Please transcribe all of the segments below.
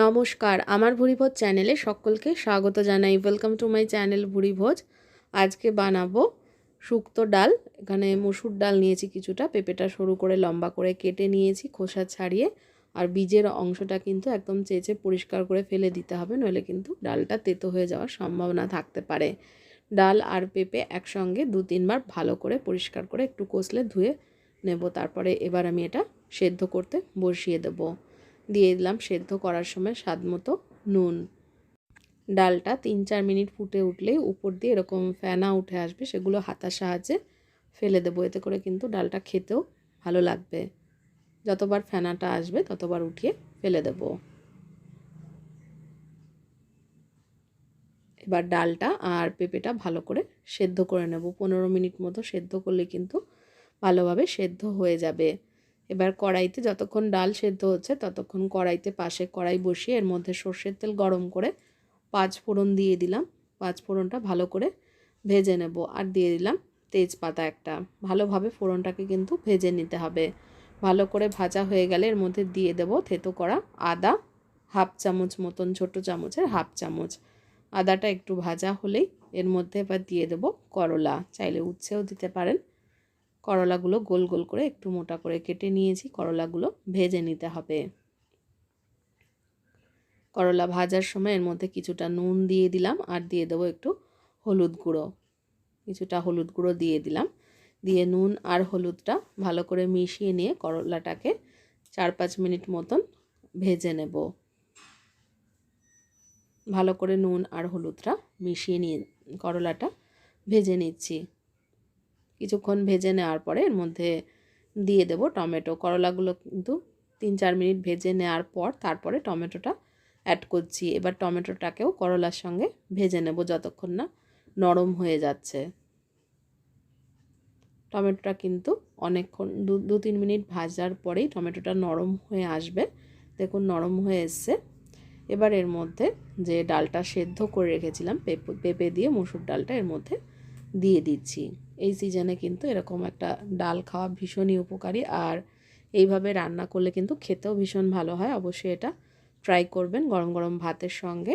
নমস্কার, আমার ভুরিভোজ চ্যানেলে সকলকে স্বাগত জানাই। ওয়েলকাম টু মাই চ্যানেল ভুরিভোজ আজকে বানাবো শুক্তো ডাল। এখানে মসুর ডাল নিয়েছি কিছুটা, পেঁপেটা সরু করে লম্বা করে কেটে নিয়েছি খোসা ছাড়িয়ে। আর বীজের অংশটা কিন্তু একদম চেঁচে পরিষ্কার করে ফেলে দিতে হবে, নইলে কিন্তু ডালটা তেতো হয়ে যাওয়ার সম্ভাবনা থাকতে পারে। ডাল আর পেঁপে একসঙ্গে দু তিনবার ভালো করে পরিষ্কার করে একটু কষলে ধুয়ে নেব। তারপরে এবার আমি এটা সেদ্ধ করতে বসিয়ে দেবো। দিয়ে দিলাম সেদ্ধ করার সময় স্বাদ মতো নুন। ডালটা তিন চার মিনিট ফুটে উঠলেই উপর দিয়ে এরকম ফেনা উঠে আসবে, সেগুলো হাতার সাহায্যে ফেলে দেবো। এতে করে কিন্তু ডালটা খেতেও ভালো লাগবে। যতবার ফেনাটা আসবে ততবার উঠিয়ে ফেলে দেব। এবার ডালটা আর পেঁপেটা ভালো করে সেদ্ধ করে নেব। পনেরো মিনিট মতো সেদ্ধ করলে কিন্তু ভালোভাবে সেদ্ধ হয়ে যাবে। এবার কড়াইতে যতক্ষণ ডাল সেদ্ধ হচ্ছে ততক্ষণ কড়াইতে পাশে কড়াই বসিয়ে এর মধ্যে সর্ষের তেল গরম করে পাঁচ ফোড়ন দিয়ে দিলাম। পাঁচ ফোড়নটা ভালো করে ভেজে নেব আর দিয়ে দিলাম তেজপাতা একটা। ভালোভাবে ফোড়নটাকে কিন্তু ভেজে নিতে হবে। ভালো করে ভাজা হয়ে গেলে এর মধ্যে দিয়ে দেব থেতো করা আদা হাফ চামচ মতন, ছোট চামচের হাফ চামচ। আদাটা একটু ভাজা হলেই এর মধ্যে এবার দিয়ে দেব করলা। চাইলে উচ্ছেও দিতে পারেন। করলাগুলো গোল গোল করে একটু মোটা করে কেটে নিয়েছি, করলাগুলো ভেজে নিতে হবে। করলা ভাজার সময় এর মধ্যে কিছুটা নুন দিয়ে দিলাম আর দিয়ে দেবো একটু হলুদ গুঁড়ো। কিছুটা হলুদ গুঁড়ো দিয়ে দিলাম। দিয়ে নুন আর হলুদটা ভালো করে মিশিয়ে নিয়ে করলাটাকে চার পাঁচ মিনিট মতন ভেজে নেব। ভালো করে নুন আর হলুদটা মিশিয়ে নিয়ে করলাটা ভেজে নিচ্ছি। কিছুক্ষণ ভেজে নেওয়ার পরে এর মধ্যে দিয়ে দেব টমেটো। করলাগুলো কিন্তু তিন চার মিনিট ভেজে নেওয়ার পর তারপরে টমেটোটা অ্যাড করছি। এবার টমেটোটাকেও করলার সঙ্গে ভেজে নেব যতক্ষণ না নরম হয়ে যাচ্ছে। টমেটোটা কিন্তু অনেকক্ষণ দু দু তিন মিনিট ভাজার পরেই টমেটোটা নরম হয়ে আসবে। দেখুন নরম হয়ে এসছে। এবার এর মধ্যে যে ডালটা সেদ্ধ করে রেখেছিলাম, পেঁপে পেঁপে দিয়ে মুসুর ডালটা এর মধ্যে দিয়ে দিচ্ছি। এই সিজনে কিন্তু এরকম একটা ডাল খাওয়া ভীষণই উপকারী আর এইভাবে রান্না করলে কিন্তু খেতেও ভীষণ ভালো হয়। অবশ্যই এটা ট্রাই করবেন গরম গরম ভাতের সঙ্গে।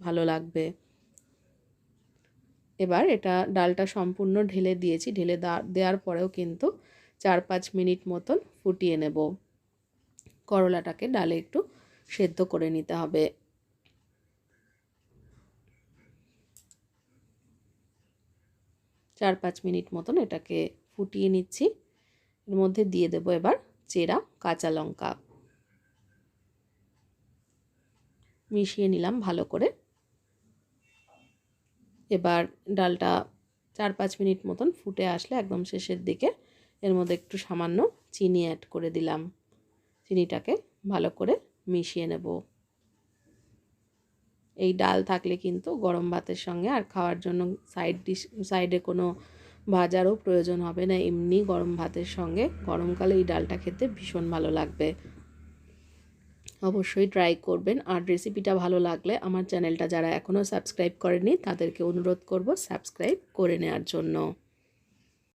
ভালো লাগবে। এবার এটা ডালটা সম্পূর্ণ ঢেলে দিয়েছি। ঢেলে দেওয়ার পরেও কিন্তু চার পাঁচ মিনিট মতন ফুটিয়ে নেব। করলাটাকে ডালে একটু সেদ্ধ করে নিতে হবে। চার পাঁচ মিনিট মতন এটাকে ফুটিয়ে নিচ্ছি। এর মধ্যে দিয়ে দেব এবার চেরা, কাঁচা লঙ্কা। মিশিয়ে নিলাম ভালো করে। এবার ডালটা চার পাঁচ মিনিট মতন ফুটে আসলে একদম শেষের দিকে এর মধ্যে একটু সামান্য চিনি অ্যাড করে দিলাম। চিনিটাকে ভালো করে মিশিয়ে নেব। এই ডাল থাকলে কিন্তু গরম ভাতের সঙ্গে আর খাওয়ার জন্য সাইড ডিশ সাইডে কোনো ভাজারও প্রয়োজন হবে না। এমনি গরম ভাতের সঙ্গে গরমকালে এই ডালটা খেতে ভীষণ ভালো লাগবে। অবশ্যই ট্রাই করবেন। আর রেসিপিটা ভালো লাগলে আমার চ্যানেলটা যারা এখনও সাবস্ক্রাইব করেনি তাদেরকে অনুরোধ করব সাবস্ক্রাইব করে নেওয়ার জন্য।